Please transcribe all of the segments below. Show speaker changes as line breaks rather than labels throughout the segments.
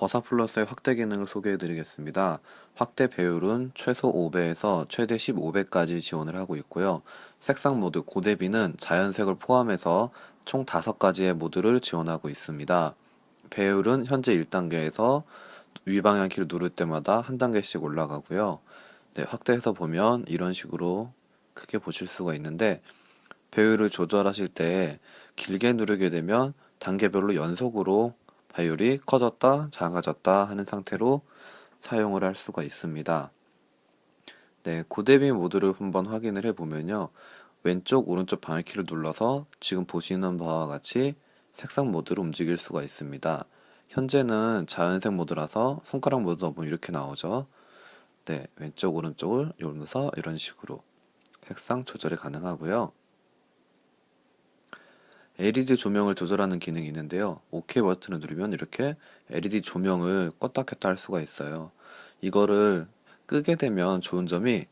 버사 플러스의 확대 기능을 소개해 드리겠습니다. 확대 배율은 최소 5배에서 최대 15배까지 지원을 하고 있고요. 색상 모드 고대비는 자연색을 포함해서 총 5가지의 모드를 지원하고 있습니다. 배율은 현재 1단계에서 위방향 키를 누를 때마다 한 단계씩 올라가고요. 네, 확대해서 보면 이런 식으로 크게 보실 수가 있는데 배율을 조절하실 때 길게 누르게 되면 단계별로 연속으로 배율이 커졌다, 작아졌다 하는 상태로 사용을 할 수가 있습니다. 네, 고대비 모드를 한번 확인을 해보면요. 왼쪽, 오른쪽 방향키를 눌러서 지금 보시는 바와 같이 색상 모드로 움직일 수가 있습니다. 현재는 자연색 모드라서 손가락 모드다 보면 이렇게 나오죠. 네, 왼쪽, 오른쪽을 누르면서 이런 식으로 색상 조절이 가능하고요. LED 조명을 조절하는 기능이 있는데요. OK 버튼을 누르면 이렇게 LED 조명을 껐다 켰다 할 수가 있어요. 이거를 끄게 되면 좋은 점이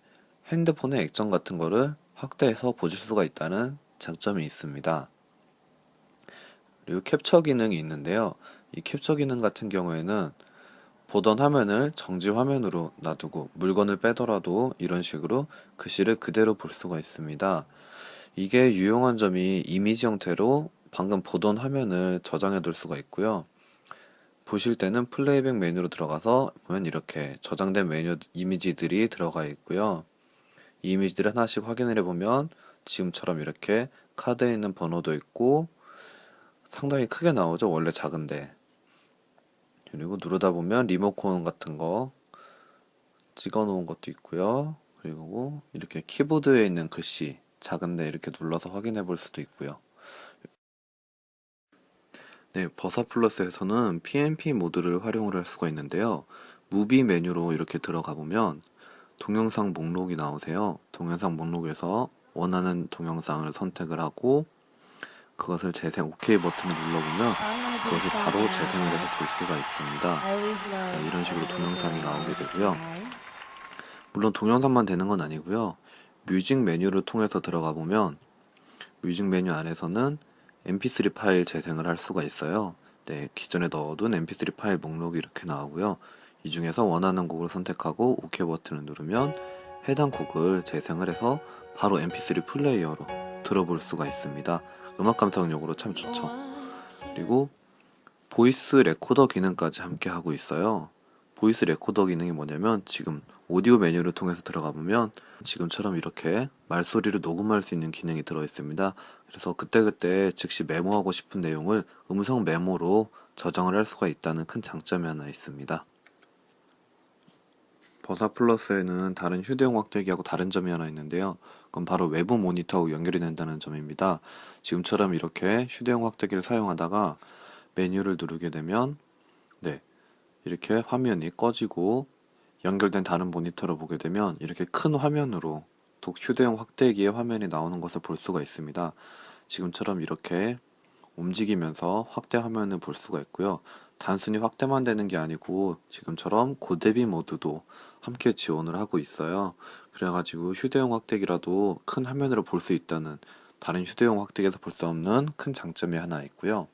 핸드폰의 액정 같은 거를 확대해서 보실 수가 있다는 장점이 있습니다. 그리고 캡처 기능이 있는데요. 이 캡처 기능 같은 경우에는 보던 화면을 정지 화면으로 놔두고 물건을 빼더라도 이런 식으로 글씨를 그대로 볼 수가 있습니다. 이게 유용한 점이 이미지 형태로 방금 보던 화면을 저장해 둘 수가 있고요. 보실 때는 플레이백 메뉴로 들어가서 보면 이렇게 저장된 메뉴 이미지들이 들어가 있고요. 이 이미지들을 하나씩 확인을 해보면 지금처럼 이렇게 카드에 있는 번호도 있고 상당히 크게 나오죠. 원래 작은데. 그리고 누르다 보면 리모컨 같은 거 찍어 놓은 것도 있고요. 그리고 이렇게 키보드에 있는 글씨 작은데 이렇게 눌러서 확인해 볼 수도 있고요. 네, 버사 플러스에서는 PMP 모드를 활용을 할 수가 있는데요. 무비 메뉴로 이렇게 들어가 보면 동영상 목록이 나오세요. 동영상 목록에서 원하는 동영상을 선택을 하고 그것을 재생 OK 버튼을 눌러보면 그것을 바로 재생을 해서 볼 수가 있습니다. 네, 이런 식으로 동영상이 나오게 되고요. 물론 동영상만 되는 건 아니고요. 뮤직 메뉴를 통해서 들어가 보면 뮤직 메뉴 안에서는 mp3 파일 재생을 할 수가 있어요. 네, 기존에 넣어둔 mp3 파일 목록이 이렇게 나오고요. 이 중에서 원하는 곡을 선택하고 OK 버튼을 누르면 해당 곡을 재생을 해서 바로 mp3 플레이어로 들어볼 수가 있습니다. 음악 감상용으로 참 좋죠. 그리고 보이스 레코더 기능까지 함께 하고 있어요. 보이스 레코더 기능이 뭐냐면 지금 오디오 메뉴를 통해서 들어가 보면 지금처럼 이렇게 말소리를 녹음할 수 있는 기능이 들어 있습니다. 그래서 그때그때 즉시 메모하고 싶은 내용을 음성 메모로 저장을 할 수가 있다는 큰 장점이 하나 있습니다. 버사 플러스에는 다른 휴대용 확대기하고 다른 점이 하나 있는데요. 그건 바로 외부 모니터하고 연결이 된다는 점입니다. 지금처럼 이렇게 휴대용 확대기를 사용하다가 메뉴를 누르게 되면 네 이렇게 화면이 꺼지고 연결된 다른 모니터를 보게 되면 이렇게 큰 화면으로 독 휴대용 확대기의 화면이 나오는 것을 볼 수가 있습니다. 지금처럼 이렇게 움직이면서 확대 화면을 볼 수가 있고요. 단순히 확대만 되는 게 아니고 지금처럼 고대비 모드도 함께 지원을 하고 있어요. 그래가지고 휴대용 확대기라도 큰 화면으로 볼 수 있다는 다른 휴대용 확대기에서 볼 수 없는 큰 장점이 하나 있고요.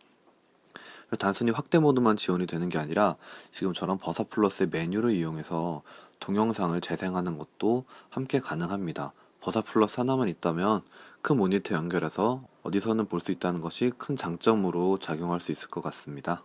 단순히 확대 모드만 지원이 되는 게 아니라 지금처럼 버사 플러스의 메뉴를 이용해서 동영상을 재생하는 것도 함께 가능합니다. 버사 플러스 하나만 있다면 큰 모니터 연결해서 어디서는 볼 수 있다는 것이 큰 장점으로 작용할 수 있을 것 같습니다.